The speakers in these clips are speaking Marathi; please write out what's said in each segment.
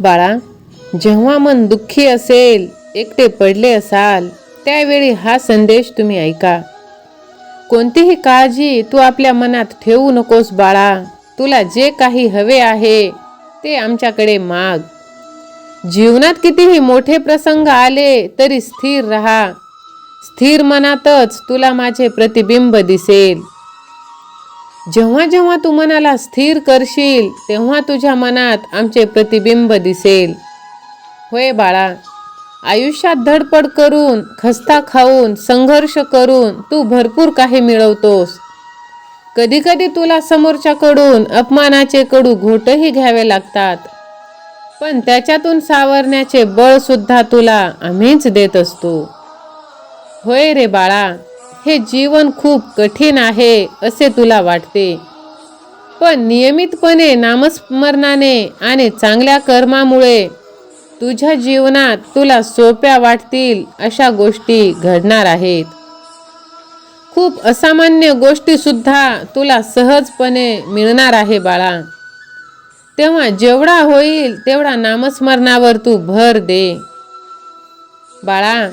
बाळा जेव्हा मन दुःखी असेल एकटे पडले असाल त्यावेळी हा संदेश तुम्ही ऐका. कोणतीही काळजी तू आपल्या मनात ठेवू नकोस बाळा. तुला जे काही हवे आहे ते आमच्याकडे माग. जीवनात कितीही मोठे प्रसंग आले तरी स्थिर रहा. स्थिर मनातच तुला माझे प्रतिबिंब दिसेल. जेव्हा जेव्हा तू मनाला स्थिर करशील तेव्हा तुझ्या मनात आमचे प्रतिबिंब दिसेल. होय बाळा आयुष्यात धडपड करून खस्ता खाऊन संघर्ष करून तू भरपूर काही मिळवतोस. कधीकधी तुला समोरच्याकडून अपमानाचे कडू घोटही घ्यावे लागतात. पण त्याच्यातून सावरण्याचे बळसुद्धा तुला आम्हीच देत असतो. होय रे बाळा हे जीवन खूप कठीण आहे असे तुला वाटते. पण नियमितपणे नामस्मरणाने आणि चांगल्या कर्मामुळे तुझ्या जीवनात तुला सोप्या वाटतील अशा गोष्टी घडणार आहेत. खूप असामान्य गोष्टीसुद्धा तुला सहजपणे मिळणार आहे बाळा. तेव्हा जेवढा होईल तेवढा नामस्मरणावर तू भर दे. बाळा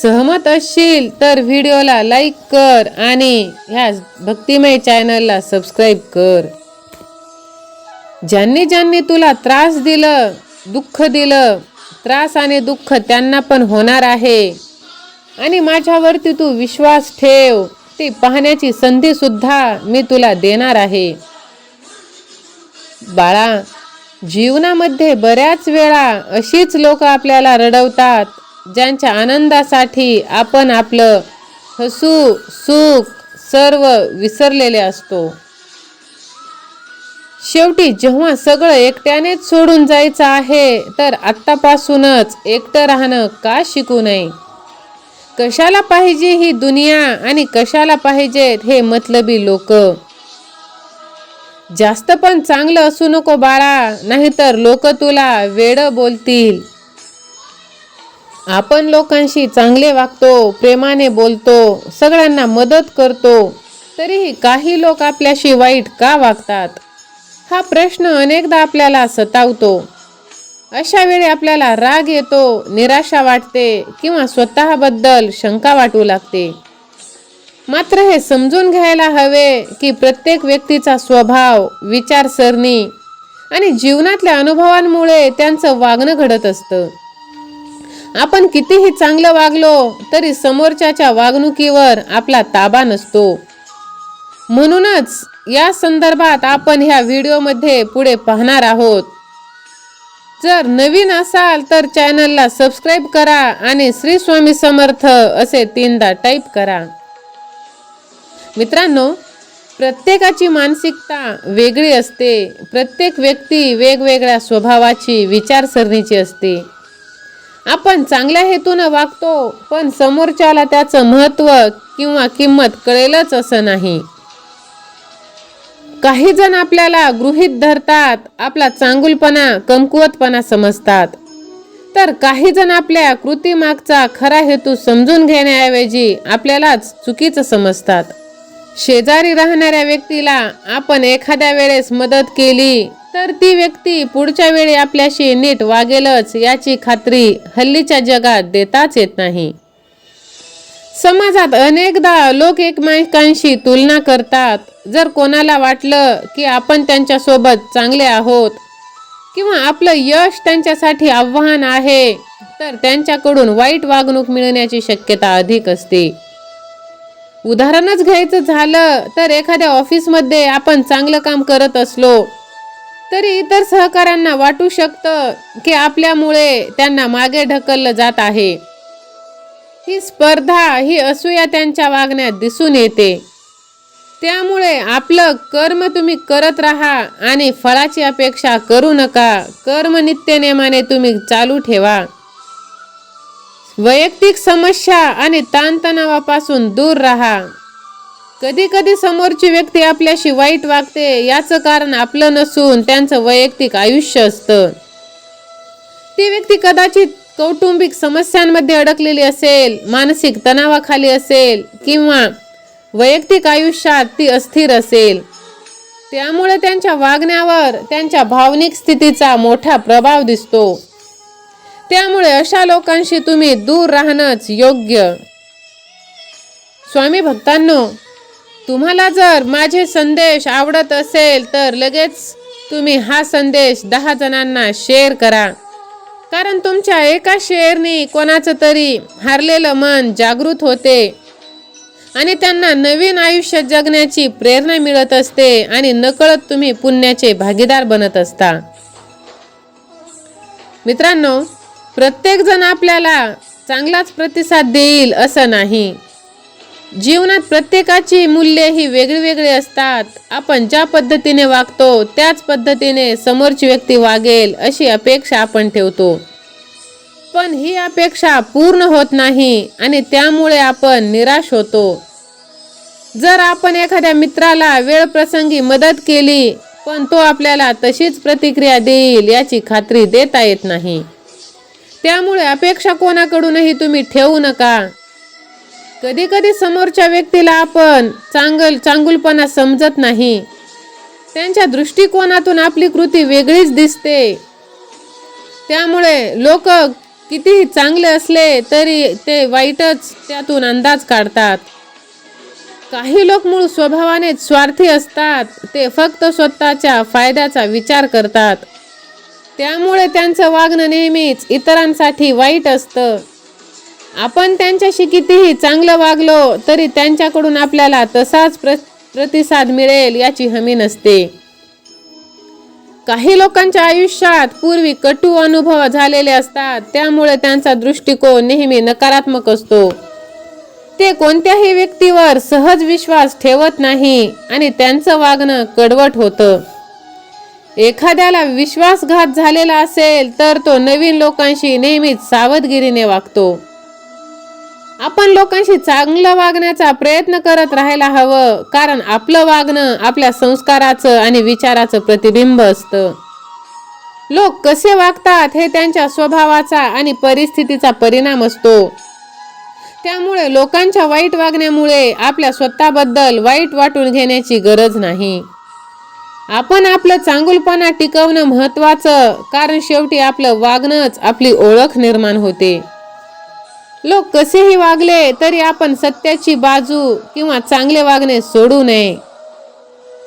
सहमत असशील तर व्हिडिओला लाईक कर आणि ह्या भक्तिमय चॅनलला सबस्क्राईब कर. ज्यांनी ज्यांनी तुला त्रास दिलं दुःख दिलं त्रास आणि दुःख त्यांना पण होणार आहे. आणि माझ्यावरती तू विश्वास ठेव ते पाहण्याची संधी सुद्धा मी तुला देणार आहे. बाळा जीवनामध्ये बऱ्याच वेळा अशीच लोक आपल्याला रडवतात. ज्यांच्या आनंदासाठी आपण आपलं हसू सुख सर्व विसरलेले असतो. शेवटी जेव्हा सगळं एकट्यानेच सोडून जायचं आहे तर आत्तापासूनच एकटं राहणं का शिकू नये? कशाला पाहिजे ही दुनिया आणि कशाला पाहिजेत हे मतलबी लोक? जास्त पण चांगलं असू नको बाळा नाहीतर लोक तुला वेड बोलतील. आपण लोकांशी चांगले वागतो प्रेमाने बोलतो सगळ्यांना मदत करतो तरीही काही लोक आपल्याशी वाईट का वागतात? हा प्रश्न अनेकदा आपल्याला सतावतो. अशा वेळी आपल्याला राग येतो निराशा वाटते किंवा स्वतःबद्दल शंका वाटू लागते. मात्र हे समजून घ्यायला हवे की प्रत्येक व्यक्तीचा स्वभाव विचारसरणी आणि जीवनातल्या अनुभवांमुळे त्यांचं वागणं घडत असतं. आपण कितीही चांगलं वागलो तरी समोरच्याच्या वागणुकीवर आपला ताबा नसतो. म्हणूनच या संदर्भात आपण ह्या व्हिडिओमध्ये पुढे पाहणार आहोत. जर नवीन असाल तर चॅनलला सबस्क्राईब करा आणि श्री स्वामी समर्थ असे तीनदा टाईप करा. मित्रांनो प्रत्येकाची मानसिकता वेगळी असते. प्रत्येक व्यक्ती वेगवेगळ्या स्वभावाची विचारसरणीची असते. आपण चांगल्या हेतूनं वागतो पण समोरच्याला त्याचं महत्त्व किंवा किंमत कळेलच असं नाही. काही जण आपल्याला गृहीत धरतात आपला चांगुलपणा कमकुवतपणा समजतात. तर काही जण आपल्या कृतीमागचा खरा हेतू समजून घेण्याऐवजी आपल्यालाच चुकीचं समजतात. शेजारी राहणाऱ्या व्यक्तीला आपण एखाद्या वेळेस मदत केली तर ती व्यक्ती पुढच्या वेळी आपल्याशी नीट वागेलच याची खात्री हल्लीच्या जगात देताच येत नाही. समाजात अनेकदा लोक एकमेकांशी तुलना करतात. जर कोणाला वाटलं की आपण त्यांच्यासोबत चांगले आहोत किंवा आपलं यश त्यांच्यासाठी आव्हान आहे तर त्यांच्याकडून वाईट वागणूक मिळण्याची शक्यता अधिक असते. उदाहरणच घ्यायचं झालं तर एखाद्या ऑफिसमध्ये आपण चांगलं काम करत असलो तरी इतर सहकाऱ्यांना वाटू शकतं की आपल्यामुळे त्यांना मागे ढकललं जात आहे. ही स्पर्धा ही असूया त्यांच्या वागण्यात दिसून येते. त्यामुळे आपलं कर्म तुम्ही करत राहा आणि फळाची अपेक्षा करू नका. कर्म नित्यनेमाने तुम्ही चालू ठेवा. वैयक्तिक समस्या आणि ताणतणावापासून दूर राहा. कधी कधी समोरची व्यक्ती आपल्याशी वाईट वागते याचं कारण आपलं नसून त्यांचं वैयक्तिक आयुष्य असतं. ती व्यक्ती कदाचित कौटुंबिक समस्यांमध्ये अडकलेली असेल मानसिक तणावाखाली असेल किंवा वैयक्तिक आयुष्यात ती अस्थिर असेल. त्यामुळे त्यांच्या वागण्यावर त्यांच्या भावनिक स्थितीचा मोठा प्रभाव दिसतो. त्यामुळे अशा लोकांशी तुम्ही दूर राहणंच योग्य. स्वामी भक्तांनो तुम्हाला जर माझे संदेश आवडत असेल तर लगेच तुम्ही हा संदेश दहा जणांना शेअर करा. कारण तुमच्या एका शेअरने कोणाचं तरी हारलेलं मन जागृत होते. आणि त्यांना नवीन आयुष्य जगण्याची प्रेरणा मिळत असते आणि नकळत तुम्ही पुण्याचे भागीदार बनत असता. मित्रांनो प्रत्येकजण आपल्याला चांगलाच प्रतिसाद देईल असं नाही. जीवनात प्रत्येकाची मूल्ये ही वेगळी वेगळी असतात. आपण ज्या पद्धतीने वागतो त्याच पद्धतीने समोरची व्यक्ती वागेल अशी अपेक्षा आपण ठेवतो. पण ही अपेक्षा पूर्ण होत नाही आणि त्यामुळे आपण निराश होतो. जर आपण एखाद्या मित्राला वेळ प्रसंगी मदत केली पण तो आपल्याला तशीच प्रतिक्रिया देईल याची खात्री देता येत नाही. त्यामुळे अपेक्षा कोणाकडूनही तुम्ही ठेवू नका. कधी कधी समोरच्या व्यक्तीला आपण चांगल चांगुलपणा समजत नाही. त्यांच्या दृष्टिकोनातून आपली कृती वेगळीच दिसते. त्यामुळे लोक कितीही चांगले असले तरी ते वाईटच त्यातून अंदाज काढतात. काही लोक मूळ स्वभावाने स्वार्थी असतात. ते फक्त स्वतःच्या फायद्याचा विचार करतात. त्यामुळे त्यांचं वागणं नेहमीच इतरांसाठी वाईट असतं. आपण त्यांच्याशी कितीही चांगलं वागलो तरी त्यांच्याकडून आपल्याला तसाच प्र प्रतिसाद मिळेल याची हमी नसते. काही लोकांच्या आयुष्यात पूर्वी कटू अनुभव झालेले असतात त्यामुळे त्यांचा दृष्टिकोन नेहमी नकारात्मक असतो. ते कोणत्याही व्यक्तीवर सहज विश्वास ठेवत नाही आणि त्यांचं वागणं कडवट होतं. एखाद्याला विश्वासघात झालेला असेल तर तो नवीन लोकांशी नेहमीच सावधगिरीने वागतो. आपण लोकांशी चांगलं वागण्याचा प्रयत्न करत राहायला हवं. कारण आपलं वागणं आपल्या संस्काराचं आणि विचाराचं प्रतिबिंब असतं. लोक कसे वागतात हे त्यांच्या स्वभावाचा आणि परिस्थितीचा परिणाम असतो. त्यामुळे लोकांच्या वाईट वागण्यामुळे आपल्या स्वतःबद्दल वाईट वाटून घेण्याची गरज नाही. आपण आपलं चांगुलपणा टिकवणं महत्वाचं कारण शेवटी आपलं वागणंच आपली ओळख निर्माण होते. लोक कसेही वागले तरी आपण सत्याची बाजू किंवा चांगले वागणे सोडू नये.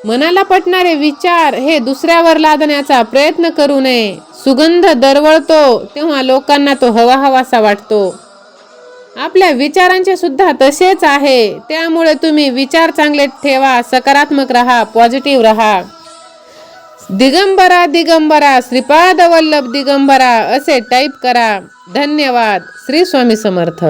मनाला पटणारे विचार हे दुसऱ्यावर लादण्याचा प्रयत्न करू नये. सुगंध दरवळतो तेव्हा लोकांना तो हवा हवासा वाटतो. आपल्या विचारांचे सुद्धा तसेच आहे. त्यामुळे तुम्ही विचार चांगले ठेवा सकारात्मक राहा पॉझिटिव्ह राहा. दिगंबरा दिगंबरा श्रीपाद वल्लभ दिगंबरा असे टाईप करा. धन्यवाद. श्री स्वामी समर्थ.